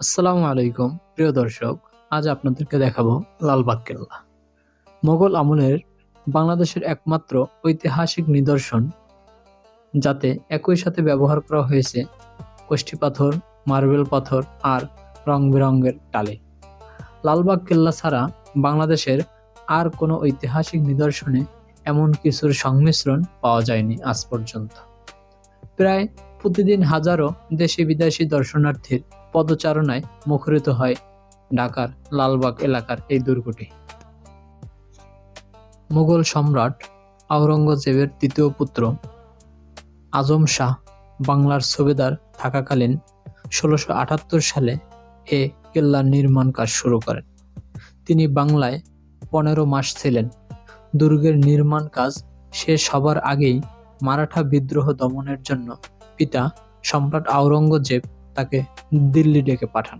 আসসালামু আলাইকুম, প্রিয় দর্শক, আজ আপনাদেরকে দেখাবো লালবাগ কেল্লা মোগল আমলের বাংলাদেশের একমাত্র ঐতিহাসিক নিদর্শন, যাতে একই সাথে ব্যবহার করা হয়েছে কষ্টি পাথর, মার্বেল পাথর আর রং বেরঙের টালি। লালবাগ কেল্লা ছাড়া বাংলাদেশের আর কোনো ঐতিহাসিক নিদর্শনে এমন কিছুর সংমিশ্রণ পাওয়া যায়নি আজ পর্যন্ত। প্রায় প্রতিদিন হাজারো দেশি বিদেশি দর্শনার্থীর পদচারণায় মুখরিত হয় ঢাকার লালবাগ এলাকার এই দুর্গটি। মুঘল সম্রাট আওরঙ্গজেবের তৃতীয় পুত্র আজম শাহ বাংলার সুবেদার থাকাকালীন ষোলোশো আটাত্তর সালে এ কেল্লার নির্মাণ কাজ শুরু করেন। তিনি বাংলায় পনেরো মাস ছিলেন। দুর্গের নির্মাণ কাজ শেষ হবার আগেই মারাঠা বিদ্রোহ দমনের জন্য পিতা সম্রাট আওরঙ্গজেব তাকে দিল্লি ডেকে পাঠান।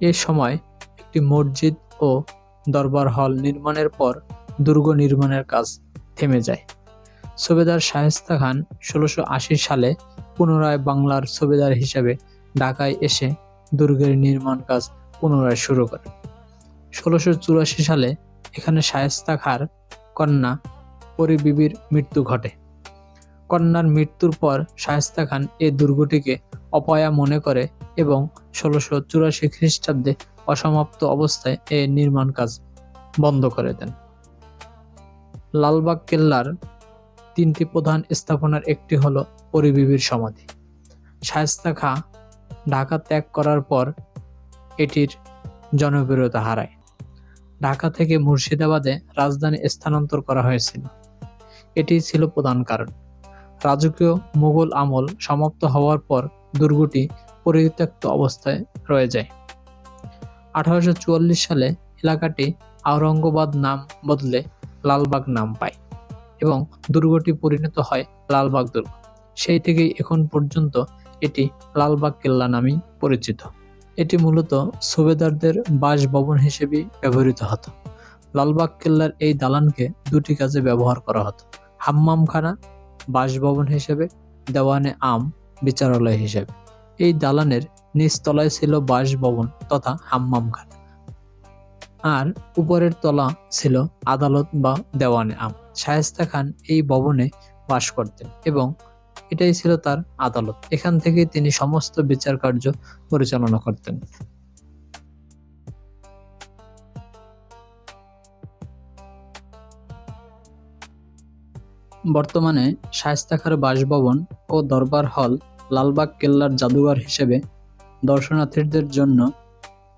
এ সময় একটি মসজিদ ও দরবার হল নির্মাণের পর দুর্গ নির্মাণের কাজ থেমে যায়। সুবেদার শায়েস্তা খান ষোলোশো সালে পুনরায় বাংলার সুবেদার হিসেবে ঢাকায় এসে দুর্গের নির্মাণ কাজ পুনরায় শুরু করে ষোলোশো সালে এখানে শায়েস্তা খার কন্যা পরিবিবির মৃত্যু ঘটে। কন্যার মৃত্যুর পর শায়েস্তা খান এই দুর্গটিকে অপয়া মনে করে এবং ষোলোশো চুরাশি খ্রিস্টাব্দে অসমাপ্ত অবস্থায় এ নির্মাণ কাজ বন্ধ করে দেন। লালবাগ কেল্লার তিনটি প্রধান স্থাপনার একটি হলো পরিবিবির সমাধি। শায়েস্তা খা ঢাকা ত্যাগ করার পর এটির জনপ্রিয়তা হারায়। ঢাকা থেকে মুর্শিদাবাদে রাজধানী স্থানান্তর করা হয়েছিল। এটি ছিল প্রধান কারণ। রাজকীয় মুঘল আমল সমাপ্ত হওয়ার পর দুর্গটি পরিত্যক্ত অবস্থায় রয়ে যায়। আঠারোশো চুয়াল্লিশ সালে এলাকাটি আওরঙ্গাবাদ নাম বদলে লালবাগ নাম পায় এবং দুর্গটি পরিণত হয় লালবাগ দুর্গ। সেই থেকেই এখন পর্যন্ত এটি লালবাগ কেল্লা নামেই পরিচিত। এটি মূলত সুবেদারদের বাসভবন হিসেবে ব্যবহৃত হতো। লালবাগ কেল্লার এই দালানকে দুটি কাজে ব্যবহার করা হতো। হাম্মামখানা বাসভবন হিসেবে, দেওয়ানে আম বিচারালয় হিসেবে। এই দালানের নিচতলায় ছিল বাসভবন তথা হাম্মামখানা আর উপরের তলা ছিল আদালত বা দেওয়ানে আম। শায়েস্তা খান এই ভবনে বাস করতেন এবং এটাই ছিল তার আদালত। এখান থেকে তিনি সমস্ত বিচার কার্য পরিচালনা করতেন। বর্তমানে শায়েস্তাখার বাসভবন ও দরবার হল লালবাগ কেল্লার জাদুঘর হিসেবে দর্শনার্থীদের জন্য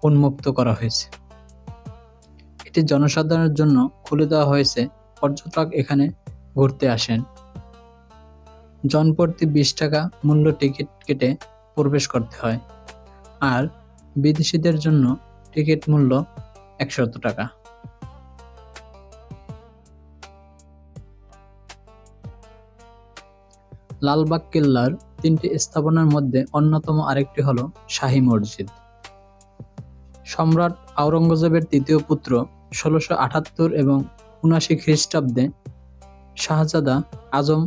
উন্মুক্ত করা হয়েছে। এটি জনসাধারণের জন্য খুলে দেওয়া হয়েছে। পর্যটক এখানে ঘুরতে আসেন। জনপ্রতি বিশ টাকা মূল্য টিকিট কেটে প্রবেশ করতে হয়। আর বিদেশিদের জন্য টিকিট মূল্য একশত টাকা। লালবাগ কেল্লার তিনটি স্থাপনার মধ্যে অন্যতম আরেকটি হল শাহী মসজিদ। সম্রাট আওরঙ্গজেবের তৃতীয় পুত্র ষোলোশো আটাত্তর এবং উনাশি খ্রিস্টাব্দে শাহজাদা আজম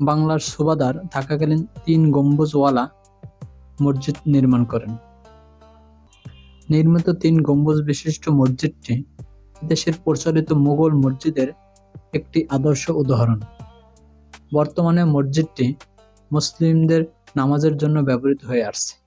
বাংলার সুবাদার থাকাকালীন তিন গম্বুজওয়ালা মসজিদ নির্মাণ করেন। নির্মিত তিন গম্বুজ বিশিষ্ট মসজিদটি দেশের প্রচলিত মুঘল মসজিদের একটি আদর্শ উদাহরণ। বর্তমানে মসজিদটি মুসলিমদের নামাজের জন্য ব্যবহৃত হয়ে আসছে।